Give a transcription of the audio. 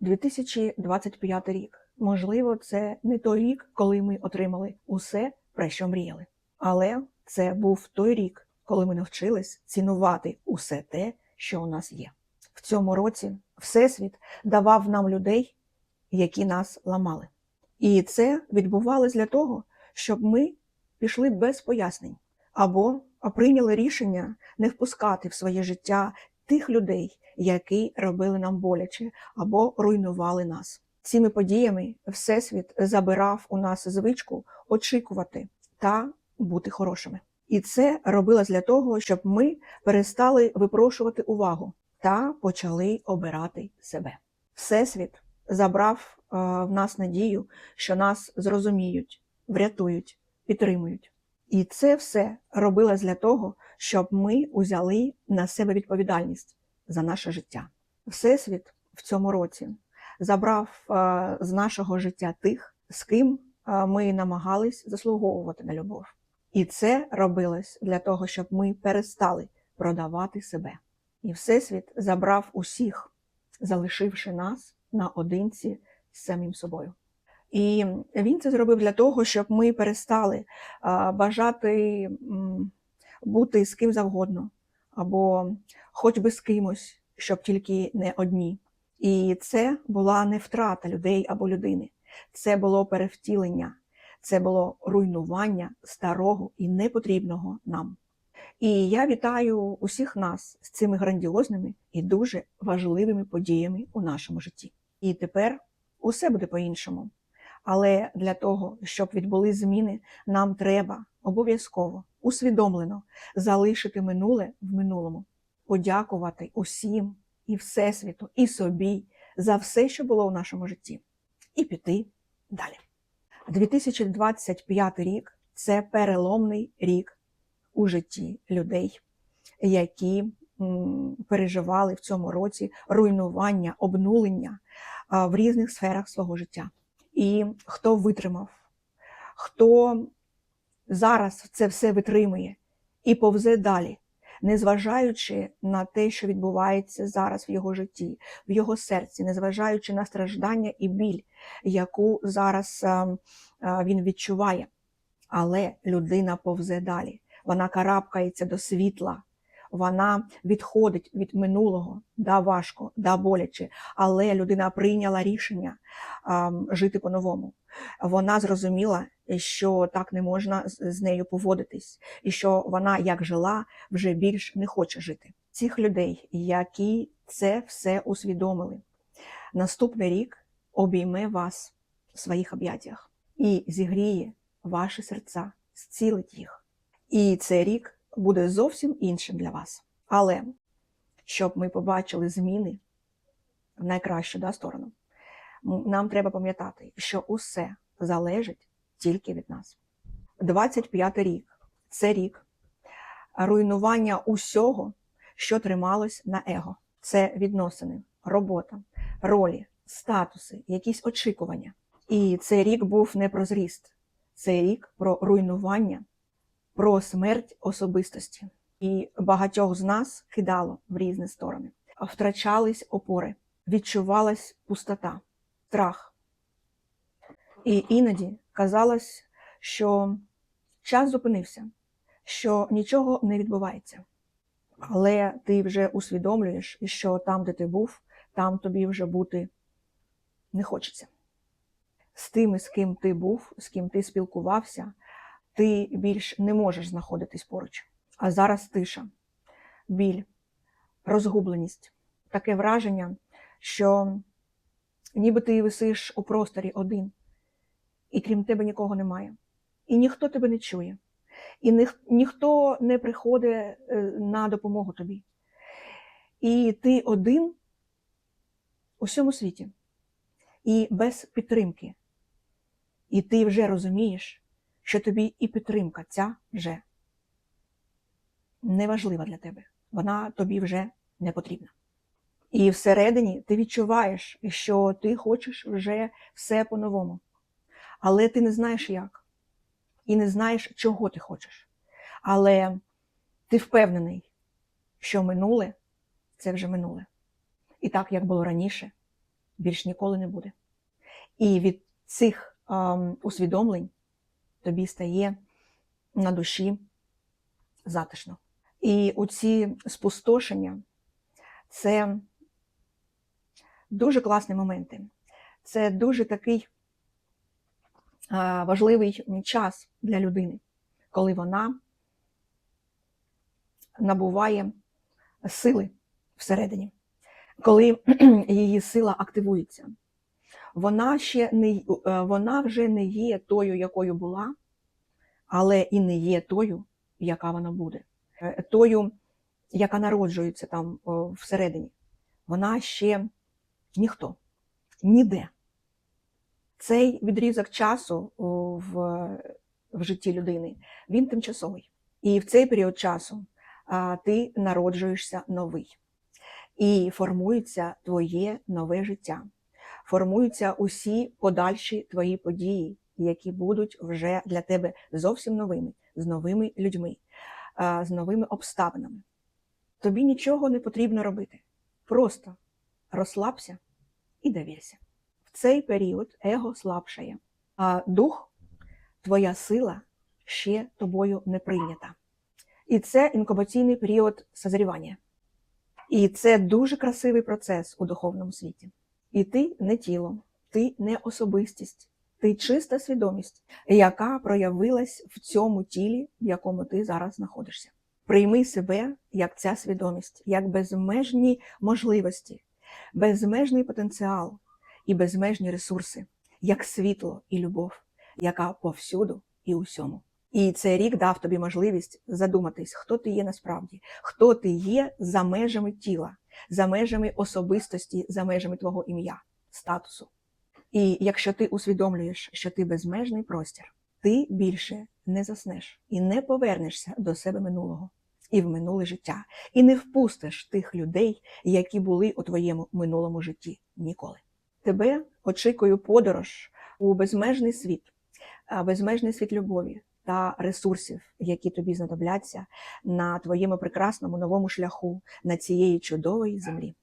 2025 рік. Можливо, це не той рік, коли ми отримали усе, про що мріяли. Але це був той рік, коли ми навчились цінувати усе те, що у нас є. В цьому році Всесвіт давав нам людей, які нас ламали. І це відбувалось для того, щоб ми пішли без пояснень або прийняли рішення не впускати в своє життя тих людей, які робили нам боляче або руйнували нас. Цими подіями Всесвіт забирав у нас звичку очікувати та бути хорошими. І це робилось для того, щоб ми перестали випрошувати увагу та почали обирати себе. Всесвіт забрав е, в нас надію, що нас зрозуміють, врятують, підтримують. І це все робилось для того, щоб ми узяли на себе відповідальність за наше життя. Всесвіт в цьому році забрав е, з нашого життя тих, з ким е, ми намагались заслуговувати на любов. І це робилось для того, щоб ми перестали продавати себе. І Всесвіт забрав усіх, залишивши нас наодинці з самим собою. І він це зробив для того, щоб ми перестали бажати бути з ким завгодно, або хоч би з кимось, щоб тільки не одні. І це була не втрата людей або людини, це було перевтілення, це було руйнування старого і непотрібного нам. І я вітаю усіх нас з цими грандіозними і дуже важливими подіями у нашому житті. І тепер усе буде по-іншому. Але для того, щоб відбули зміни, нам треба обов'язково усвідомлено залишити минуле в минулому, подякувати усім і Всесвіту, і собі за все, що було в нашому житті, і піти далі. 2025 рік це переломний рік у житті людей, які переживали в цьому році руйнування, обнулення в різних сферах свого життя. І хто витримав, хто зараз це все витримує і повзе далі, незважаючи на те, що відбувається зараз в його житті, в його серці, незважаючи на страждання і біль, яку зараз а, а, він відчуває. Але людина повзе далі. Вона карабкається до світла, вона відходить від минулого, да важко, да боляче, але людина прийняла рішення жити по-новому. Вона зрозуміла, що так не можна з з нею поводитись, і що вона як жила, вже більш не хоче жити. Цих людей, які це все усвідомили, наступний рік обійме вас в своїх об'яттях і зігріє ваші серця, зцілить їх. І цей рік буде зовсім іншим для вас. Але щоб ми побачили зміни в найкращу да, сторону, нам треба пам'ятати, що усе залежить тільки від нас. 25 рік це рік руйнування усього, що трималось на его. Це відносини, робота, ролі, статуси, якісь очікування. І цей рік був не про зріст, цей рік про руйнування, про смерть особистості. І багатьох з нас кидало в різні сторони. Втрачались опори, відчувалась пустота, страх. І іноді казалось, що час зупинився, що нічого не відбувається. Але ти вже усвідомлюєш, що там, де ти був, там тобі вже бути не хочеться. З тими, з ким ти був, з ким ти спілкувався, ти більш не можеш знаходитись поруч. А зараз тиша, біль, розгубленість, таке враження, що ніби ти висиш у просторі один, і крім тебе нікого немає. І ніхто тебе не чує, і ніх, ніхто не приходить е, на допомогу тобі. І ти один у всьому світі, і без підтримки. І ти вже розумієш, що тобі і підтримка ця вже неважлива для тебе. Вона тобі вже не потрібна. І всередині ти відчуваєш, що ти хочеш вже все по-новому. Але ти не знаєш як. І не знаєш, чого ти хочеш. Але ти впевнений, що минуле це вже минуле. І так, як було раніше, більш ніколи не буде. І від цих ем, усвідомлень тобі стає на душі затишно. І у ці спустошення це дуже класні моменти. Це дуже такий важливий час для людини, коли вона набуває сили всередині, коли її сила активується. Вона ще не е, вона вже не є тою, якою була, але і не є тою, яка вона буде, Е, тою, яка народжується там всередині. Вона ще ніхто, ніде. Цей відрізок часу в, в житті людини він тимчасовий. І в цей період часу а, ти народжуєшся новий. І формується твоє нове життя. Формуються усі подальші твої події, які будуть вже для тебе зовсім новими, з новими людьми, з новими обставинами. Тобі нічого не потрібно робити. Просто розслабся і довірся. В цей період его слабшає, а дух, твоя сила ще тобою не прийнята. І це інкубаційний період созрівання. І це дуже красивий процес у духовному світі. І ти не тіло, ти не особистість, ти чиста свідомість, яка проявилась в цьому тілі, в якому ти зараз знаходишся. Прийми себе як ця свідомість, як безмежні можливості, безмежний потенціал і безмежні ресурси, як світло і любов, яка повсюду і усьому. І цей рік дав тобі можливість задуматись, хто ти є насправді, хто ти є за межами тіла, за межами особистості, за межами твого ім'я, статусу. І якщо ти усвідомлюєш, що ти безмежний простір, ти більше не заснеш і не повернешся до себе минулого і в минуле життя, і не впустиш тих людей, які були у твоєму минулому житті ніколи. Тебе очікує подорож у безмежний світ, безмежний світ любові та ресурсів, які тобі знадобляться на твоєму прекрасному новому шляху на цієї чудової землі.